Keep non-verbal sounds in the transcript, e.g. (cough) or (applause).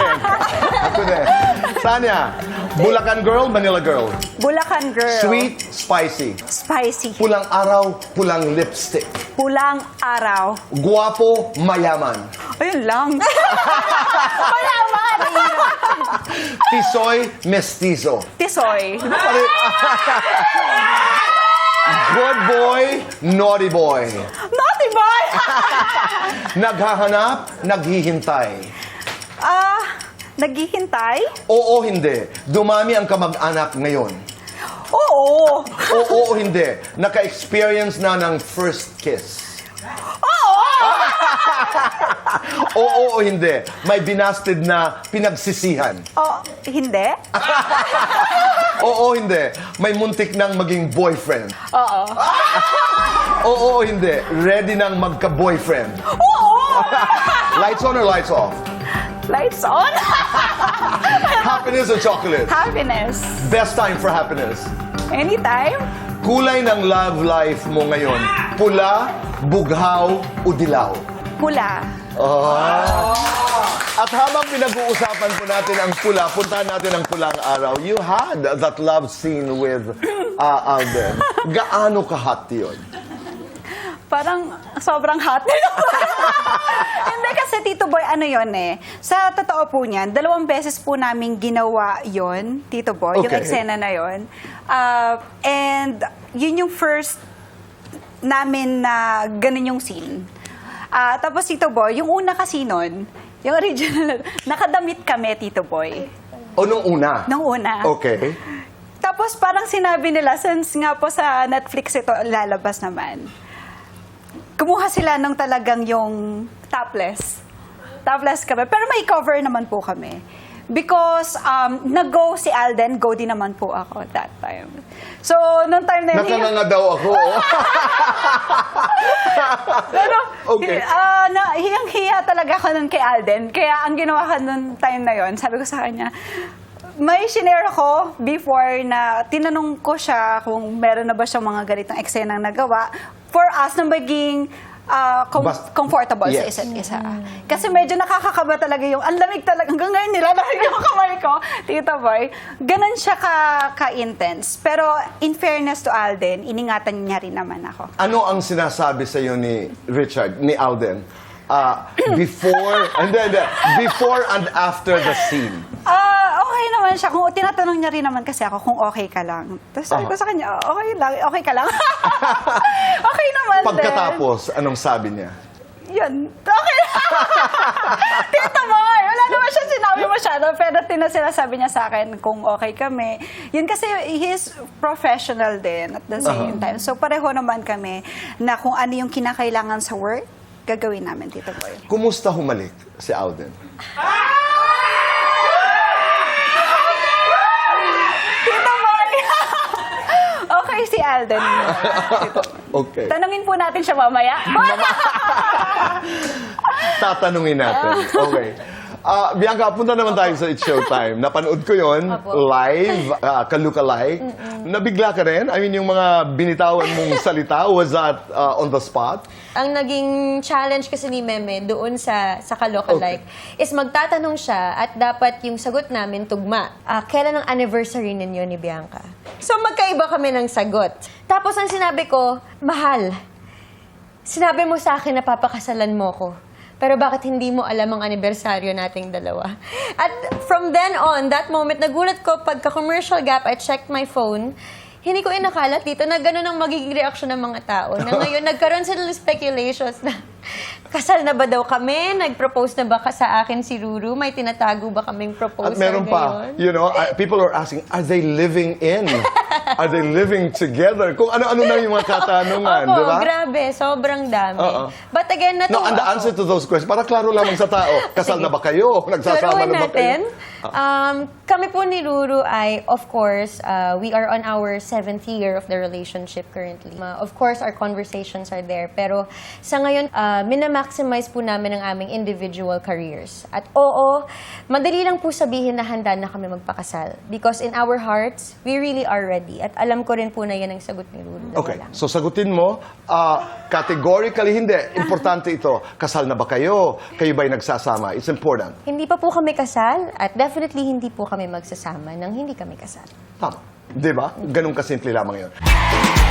din. Ako din. Tanya, Bulacan girl, Manila girl. Bulacan girl. Sweet, spicy. Spicy. Pulang araw, pulang lipstick. Pulang araw. Guwapo, mayaman. Ayun lang. (laughs) Mayaman. Tisoy, mestizo. Tisoy. Pare- (laughs) Good boy, naughty boy. Naughty boy. (laughs) Naghahanap, naghihintay. Ah, naghihintay? Oo, hindi. Dumami ang kamag-anak ngayon. Oo. Oo, hindi. Naka-experience na ng first kiss. Oo. (laughs) Oo, hindi. May binasted na pinagsisihan. Oh, hindi? (laughs) Oo, hindi. May muntik nang maging boyfriend. Oo. (laughs) Oo, hindi. Ready nang magka-boyfriend. Oo. Lights on or lights off? Lights on. (laughs) Happiness or chocolate? Happiness. Best time for happiness. Anytime. Kulay ng love life mo ngayon. Pula, bughaw, o dilaw. Pula. Ah. At habang pinag-uusapan po natin ang pula, puntahan natin ang pulang araw. You had that love scene with uh, Alden. Gaano ka-hot yun? Parang sobrang hot. (laughs) Hindi kasi Tito Boy, ano yon eh. Sa totoo po niyan, dalawang beses po namin ginawa yon Tito Boy, yung Okay. eksena na yon. Ah, and yun yung first namin na ganun yung scene. Ah, tapos Tito Boy, yung una kasi nun, yung original, (laughs) nakadamit kami, Tito Boy. O nung una? Nung una. Okay. Tapos parang sinabi nila, since nga po sa Netflix ito lalabas naman, kumuha sila ng talagang yung topless. Topless kami. Pero may cover naman po kami. Because um, nag-go si Alden, go din naman po ako that time. So, nung time na yun, Nakanganga daw ako. (laughs) pero, Okay. ah, na, hiyang-hiya talaga ako nun kay Alden. Kaya ang ginawa ko nung time na yon, sabi ko sa kanya, may shinare ako before na tinanong ko siya kung meron na ba siyang mga ganitong eksenang nagawa for us na maging ah, com- Bas- comfortable Yes. sa isa't isa. Kasi medyo nakakakaba talaga yung, ang lamig talaga, hanggang ngayon nilalamig yung kamay ko, Tito Boy. Ganon siya ka, ka-intense. Pero in fairness to Alden, iningatan niya rin naman ako. ano ang sinasabi sa iyo ni Richard, ni Alden? Uh, before, (laughs) and then, before and after the scene. Ah, okay naman siya. Kung tinatanong niya rin naman kasi ako kung okay ka lang. Tapos sabi ko sa kanya, "Oh, okay lang, okay ka lang. (laughs) okay naman din. Pagkatapos, anong sabi niya? Yun. Okay. (laughs) Tito Boy, wala naman siya sinabi masyado. Pero tina sinasabi niya sa akin kung okay kami. Yun kasi he's professional din at the same time. So pareho naman kami na kung ano yung kinakailangan sa work, gagawin namin, Tito Boy. Kumusta humalik si Alden? Tito Boy! okay si Alden. (laughs) Okay. Tanungin po natin siya mamaya. (laughs) Tatanungin natin. Okay. Ah, Bianca, punta naman tayo sa It's Showtime. Napanood ko yon live, uh, kaluka-like. Nabigla ka rin? I mean, yung mga binitawan mong (laughs) salita, was that uh, on the spot? Ang naging challenge kasi ni Meme doon sa sa Kalokalike is magtatanong siya at dapat yung sagot namin tugma. Ah, kailan ang anniversary ninyo ni Bianca? So magkaiba kami ng sagot. Tapos ang sinabi ko, mahal. Sinabi mo sa akin na papakasalan mo ko. Pero bakit hindi mo alam ang anibersaryo nating dalawa? At from then on, that moment, nagulat ko pagka-commercial gap, I checked my phone. Hindi ko inakalat dito na gano'n ang magiging reaksyon ng mga tao. Na (laughs) ngayon, nagkaroon sila ng speculations na kasal na ba daw kami? Nag-propose na ba ka sa akin si Ruru? May tinatago ba kaming proposal At meron pa, ngayon? you know, uh, people are asking, are they living in? Are they living together? Kung ano-ano na yung mga katanungan, Opo, di ba? grabe. Sobrang dami. Oo. But again, No, natuwa and the ako. answer to those questions, para klaro lamang sa tao. (laughs) Kasal na ba kayo? Nagsasama Turuan na ba natin. kayo? Um, kami po ni Ruru ay, of course, uh, we are on our seventh year of the relationship currently. Uh, of course, our conversations are there. Pero sa ngayon, uh, uh, minamaximize po namin ang aming individual careers. At oo, madali lang po sabihin na handa na kami magpakasal. Because in our hearts, we really are ready. At alam ko rin po na yan ang sagot ni na Okay, wala. so sagutin mo, ah, categorically hindi. Importante ito. Kasal na ba kayo? Kayo ba'y nagsasama? It's important. Hindi pa po kami kasal at definitely hindi po kami magsasama nang hindi kami kasal. Tama. Di ba? Ganun kasimple lamang yun.